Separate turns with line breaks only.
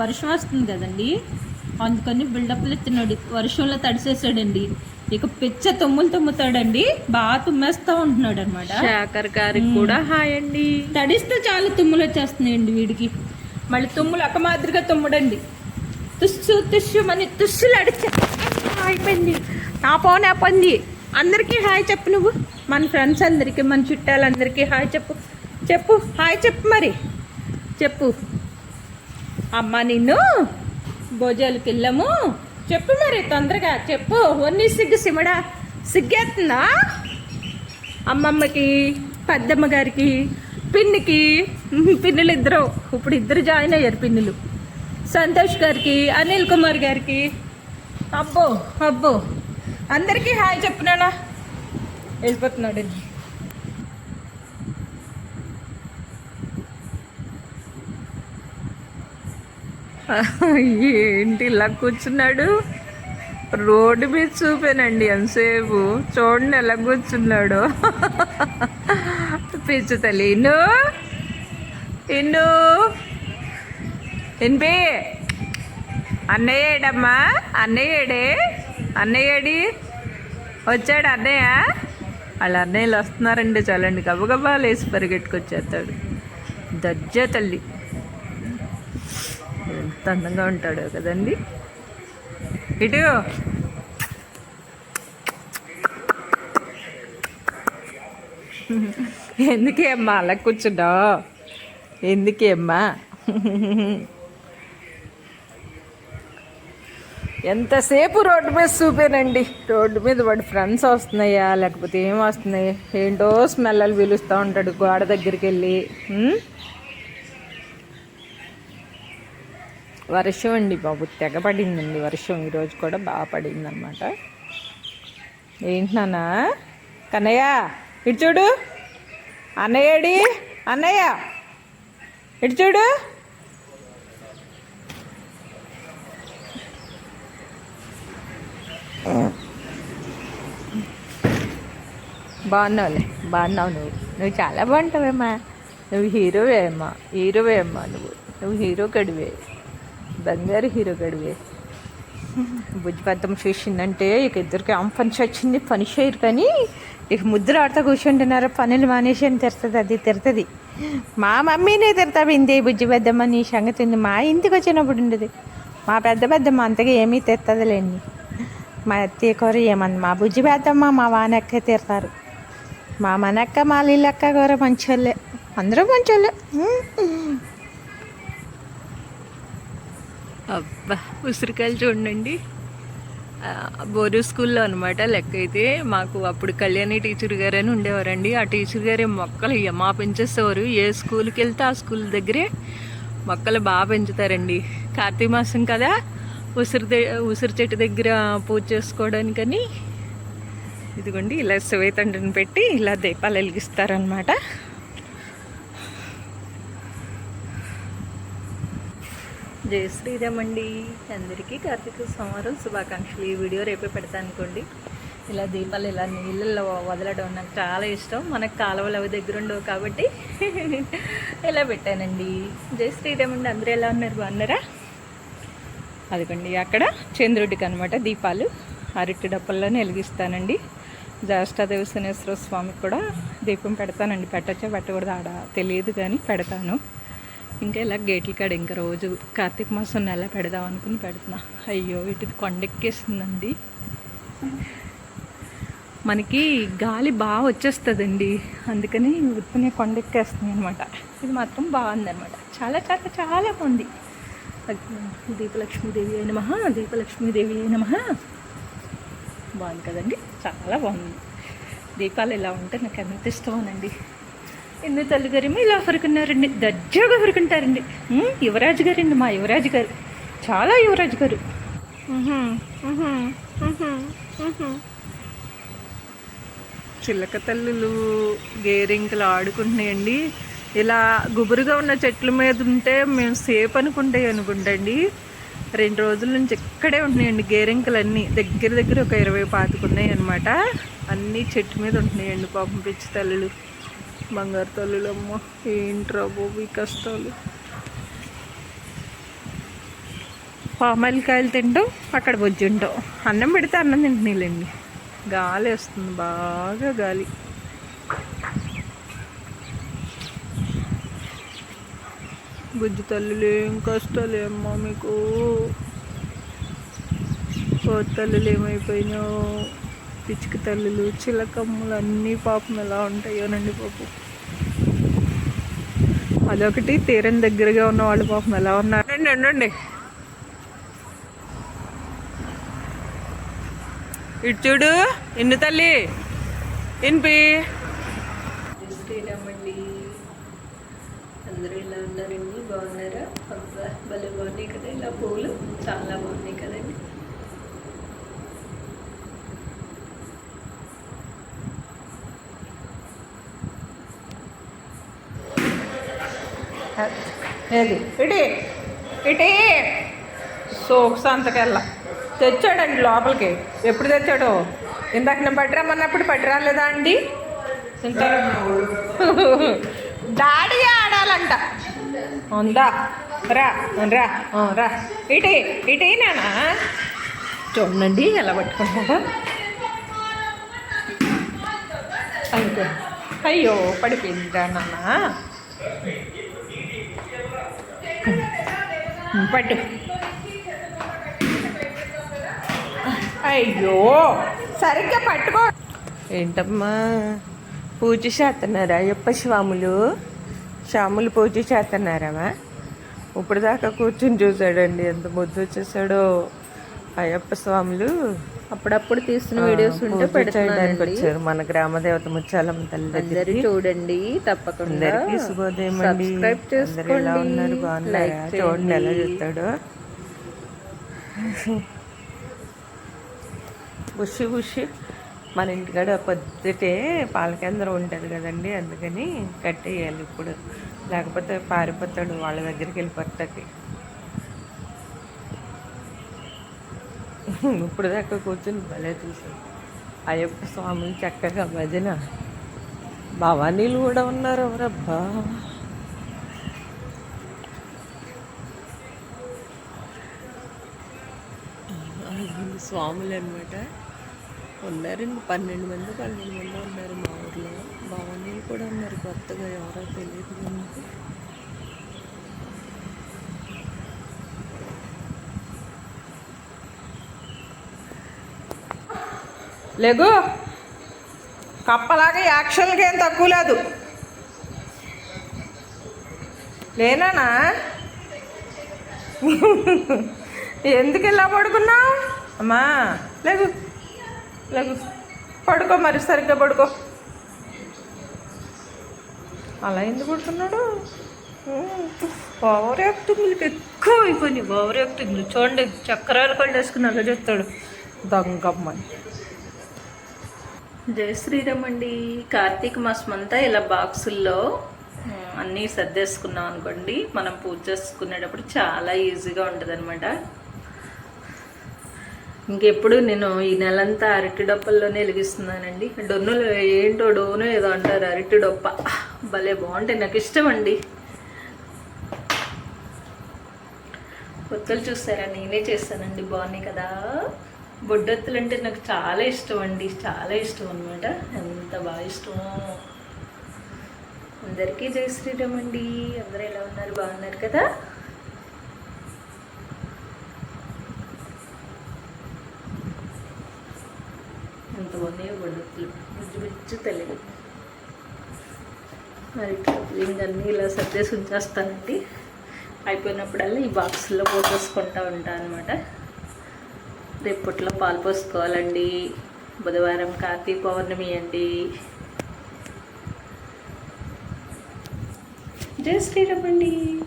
వర్షం వస్తుంది కదండి. అందుకని బిల్డప్లు ఎత్తున్నాడు వర్షంలో తడిసేసాడండి. ఇక పిచ్చ తుమ్ములు తుమ్ముతాడండి. బాగా తుమ్మేస్తూ ఉంటున్నాడు అనమాట
శేఖర్ గారికి కూడా హాయ్ అండి.
తడిస్తే చాలు తుమ్ములు వచ్చేస్తున్నాయండి వీడికి. మళ్ళీ తుమ్ములు ఒక మాదిరిగా తుమ్ముడండి. తుస్సు తుస్సు మని తుస్సులు అడిచా అయిపోయింది నా ఫోన్ అయిపోయింది అందరికీ హాయ్ చెప్పు నువ్వు. మన ఫ్రెండ్స్ అందరికీ మన చుట్టాలందరికీ హాయ్ చెప్పు. చెప్పు. హాయ్ చెప్పు మరి. చెప్పు. అమ్మ నిన్ను భోజాలకు వెళ్ళాము చెప్పు మరి తొందరగా చెప్పు. ఓన్ని సిగ్గు సిమడా సిగ్గేస్తుందా? అమ్మమ్మకి పెద్దమ్మ గారికి పిన్నికి పిన్నులు ఇద్దరు. ఇప్పుడు ఇద్దరు జాయిన్ అయ్యారు పిన్నులు. సంతోష్ గారికి అనిల్ కుమార్ గారికి. అబ్బో అబ్బో. అందరికీ హాయ్ చెప్పునానా వెళ్ళిపోతున్నాడు.
ఏంటి ఇలా కూర్చున్నాడు. రోడ్డు మీద చూపానండి ఎంతసేపు. చూడండి ఎలా కూర్చున్నాడు. పిచ్చు తల్లి. ఇన్ను? ఇన్ను? ఇన్పి? అన్నయ్య ఏడమ్మా? అన్నయ్య ఏడే? అన్నయ్య ఏడి? వచ్చాడు అన్నయ్య? వాళ్ళ అన్నయ్యలు వస్తున్నారండి. చాలండి. గబగబా లేచి పరిగెట్టుకొచ్చేస్తాడు. దజ్జ తల్లి. ఎంత అందంగా ఉంటాడో కదండి. ఇటు. ఎందుకే అమ్మా అలా కూర్చున్నావు? ఎందుకే అమ్మా? ఎంతసేపు రోడ్డు మీద చూపానండి. రోడ్డు మీద వాడి ఫ్రెండ్స్ వస్తున్నాయా లేకపోతే ఏం వస్తున్నాయి? ఏంటో స్మెల్లలు పిలుస్తూ ఉంటాడు గోడ దగ్గరికి వెళ్ళి. వర్షం అండి బాబు. తెగ పడిందండి వర్షం. ఈరోజు కూడా బాగా పడిందనమాట ఏంటి నాన్న? కన్నయ్య ఇటు చూడు. అన్నయ్యడి అన్నయ్య ఇటు చూడు. బాగున్నావులే? బాగున్నావు నువ్వు. నువ్వు చాలా బాగుంటావేమ్మా. నువ్వు హీరోవేమ్మా హీరోవేమ్మా నువ్వు. నువ్వు హీరో కడివే బంగారు హీరో గడివే. బుజ్జిపద్దం చూసిందంటే ఇక ఇద్దరికి ఆమె పని వచ్చింది పని చేయరు కానీ ఇక ముద్ర ఆడుతూ కూర్చుంటున్నారు పనులు మానేసి అని తిరుతుంది అది తెరుతుంది. మా మమ్మీనే తిడతావింది బుజ్జి పెద్దమ్మ నీ సంగతి ఉంది మా ఇంటికి వచ్చినప్పుడు ఉండదు. మా పెద్ద పెద్దమ్మ అంతగా ఏమీ తెత్తదిలేండి మా అత్తయ్య కూర ఏమంది? మా బుజ్జి పెద్దమ్మ మా వానక్క తిడతారు మా మనక్క మా లీలక్క కూర మంచోళ్ళే. అందరూ మంచోళ్ళే. అబ్బా ఉసిరికాయలు చూడండి బోరు స్కూల్లో అనమాట లెక్క అయితే మాకు అప్పుడు కళ్యాణి టీచర్ గారు అని ఉండేవారండి. ఆ టీచర్ గారే మొక్కలు మా పెంచేసేవారు. ఏ స్కూల్కి వెళ్తే ఆ స్కూల్ దగ్గరే మొక్కలు బాగా పెంచుతారండి. కార్తీక మాసం కదా ఉసిరి ఉసిరి చెట్టు దగ్గర పూజ చేసుకోవడానికని ఇదిగోండి ఇలా శివైతండ్రిని పెట్టి ఇలా దీపాలు వెలిగిస్తారనమాట జై శ్రీరామండి అందరికీ కార్తీక సోమవారం శుభాకాంక్షలు. ఈ వీడియో రేపే పెడతాను అనుకోండి. ఇలా దీపాలు ఇలా నీళ్ళల్లో వదలడం నాకు చాలా ఇష్టం. మనకు కాలువలు అవి దగ్గర ఉండవు కాబట్టి ఇలా పెట్టానండి. జై శ్రీరామండి అందరూ ఎలా ఉన్నారు? బాగున్నారా? అదిగోండి అక్కడ చంద్రుడికి అనమాట దీపాలు. అరటి డప్పల్లోనే వెలిగిస్తానండి. జ్యేష్ఠాదేవి శనేశ్వర స్వామికి కూడా దీపం పెడతానండి. పెట్టచ్చా పెట్టకూడదు? ఆడ తెలియదు కానీ పెడతాను. ఇంకా ఇలా గేట్ల కాడ ఇంకా రోజు. కార్తీక మాసం నెల పెడదాం అనుకుని పెడుతున్నా. అయ్యో ఇటు కొండెక్కేస్తుందండి. మనకి గాలి బాగా వచ్చేస్తుందండి. అందుకని ఉత్తనే కొండెక్కేస్తుంది అనమాట ఇది మాత్రం బాగుందన్నమాట. చాలా చాలా చాలా బాగుంది. దీపలక్ష్మీదేవి అయిన మహా దీపలక్ష్మీదేవి అయిన మహా బాగుంది కదండి? చాలా బాగుంది. దీపాలు ఇలా ఉంటే నాకు ఎంత ఇష్టమోనండి. ఎన్ని తల్లిగారేమో ఇలా హరుకున్నారండి దర్జాగా హరుకుంటారండి ఉమ్, యువరాజు గారండి మా యువరాజు గారు. చాలా యువరాజు గారు. చిలక తల్లులు గేరింకలు ఆడుకుంటున్నాయండి. ఇలా గుబురుగా ఉన్న చెట్ల మీద ఉంటే మేము సేఫ్ అనుకుంటాయి అనుకుంటండి. రెండు రోజుల నుంచి ఇక్కడే ఉంటున్నాయండి గేరింకలు అన్నీ దగ్గర దగ్గర ఒక ఇరవై పాతుకున్నాయి అనమాట అన్నీ చెట్టు మీద ఉంటున్నాయండి పాపం పిచ్చి తల్లులు. బంగారు తల్లులమ్మ ఏంట్రా బాబు ఈ కష్టాలు? పామాయిల్ కాయలు తింటాం అక్కడ బొజ్జుంటాం అన్నం పెడితే అన్నం తింటున్నాయిలేండి. గాలి వస్తుంది బాగా గాలి. బుజ్జి తల్లులు ఏం కష్టాలేమ్మా మీకు. ఓ తల్లులు ఏమైపోయినాయో. పిచ్చుక తల్లులు చిలకమ్మలు అన్నీ పాపం ఎలా ఉంటాయోనండి పాపం అదొకటి తీరం దగ్గరగా ఉన్న వాళ్ళు పాపం ఎలా ఉన్నారు? అండి ఉండండి ఇటు చూడు ఇన్ను తల్లి. ఇన్పి.
శ్రీరామ్ అందరూ ఇలా ఉన్నారండి? బాగున్నారా? అబ్బా, భలే బాగున్నాయి కదా ఇలా పూలు. చాలా బాగున్నాయి కదండి.
ఏది? ఇటీ. ఇటీ. సోకు సంతకెళ్ళ. తెచ్చాడండి లోపలికి. ఎప్పుడు తెచ్చాడు? ఇందాక నేను పట్టిరమ్మన్నప్పుడు పట్టిరాలేదా అండి? ఇంత డాడీ ఆడాలంట. ఉందా? రా రా రా. ఇటీ ఇటీ నానా. చూడండి ఎలా పట్టుకుంటాడా అయ్యో అయ్యో పడిపోయిందిరా నాన్న పట్టు. అయ్యో. సరిగ్గా పట్టుకో. ఏంటమ్మా? పూజ చేస్తున్నారా అయ్యప్ప స్వాములు? స్వాములు పూజ చేస్తున్నారామా? ఇప్పుడు దాకా కూర్చుని చూసాడండి ఎంత ముద్దు వచ్చేసాడో. అయ్యప్ప స్వాములు.
అప్పుడప్పుడు తీస్తున్న వీడియోస్ ఉంటే పెడుతున్నానండి.
వచ్చారు మన గ్రామ దేవత ముచ్చాలమ్మ తల్లి
చూడండి తప్పకుండా సబ్స్క్రైబ్
ఎలా ఉన్నారు?
చేసుకోండి
బాగున్నారా చూడండి ఎలా చెప్తాడు ఉషి ఉషి. మన ఇంటికాడ పొద్దుటే పాల కేంద్రం ఉంటుంది కదండి అందుకని కట్టేయాలి ఇప్పుడు. లేకపోతే పారిపోతాడు వాళ్ళ దగ్గరికి వెళ్ళిపోతాకి ఇప్పుడు దాకా కూర్చొని భలే చూసాను అయ్యప్ప స్వాములు చక్కగా భజన. భవానీలు కూడా ఉన్నారు ఎవరబ్బా? స్వాములు అనమాట ఉన్నారండి పన్నెండు మంది పన్నెండు మంది ఉన్నారు మా ఊర్లో. భవానీలు కూడా ఉన్నారు కొత్తగా ఎవరో తెలియదు లేగు. కప్పలాగా యాక్షన్కి ఏం తక్కువ లేదు. లేనానా? ఎందుకు ఇలా పడుకున్నావు? అమ్మా లేగు. లేగు. పడుకో మరి సరిగ్గా పడుకో. అలా ఎందుకు పడుతున్నాడు ఓవర్ యాక్టింగ్లకి ఎక్కువ అయిపోయినాయి ఓవర్ యాక్టింగ్లు చూడండి చక్రాలు కళ్ళు వేసుకుని చెప్తాడు దొంగమ్మని
జయ శ్రీరామ్ అండి. కార్తీక మాసం అంతా ఇలా బాక్సుల్లో అన్నీ సర్దేసుకున్నాం అనుకోండి మనం పూజ చేసుకునేటప్పుడు చాలా ఈజీగా ఉంటుంది అనమాట ఇంకెప్పుడు నేను ఈ నెలంతా అరటి డొప్పల్లోనే వెలిగిస్తున్నానండి. డొన్నులు ఏంటో డోను ఏదో అంటారు అరటి డొప్ప. భలే బాగుంటాయి నాకు ఇష్టం అండి. కొత్తలు చూస్తారా నేనే చేస్తానండి బాగున్నాయి కదా. బొడ్డొత్తులు అంటే నాకు చాలా ఇష్టం అండి చాలా ఇష్టం అనమాట ఎంత బాగా ఇష్టమో. అందరికీ జై శ్రీరామ్ అండి. అందరూ ఎలా ఉన్నారు? బాగున్నారు కదా? ఎంత బాగున్నాయో బొడ్డొత్తులు. బుజ్జు బుజ్జు తెలియదు మరి ఇంకన్నీ ఇలా సర్దేసి ఉంచేస్తానండి. అయిపోయినప్పుడల్లా ఈ బాక్స్లో పోసేసుకుంటూ ఉంటాను అనమాట రేపట్లో పాలు పోసుకోవాలండి. బుధవారం కార్తీక పౌర్ణమి అండి. జై శ్రీరామ్ అండి.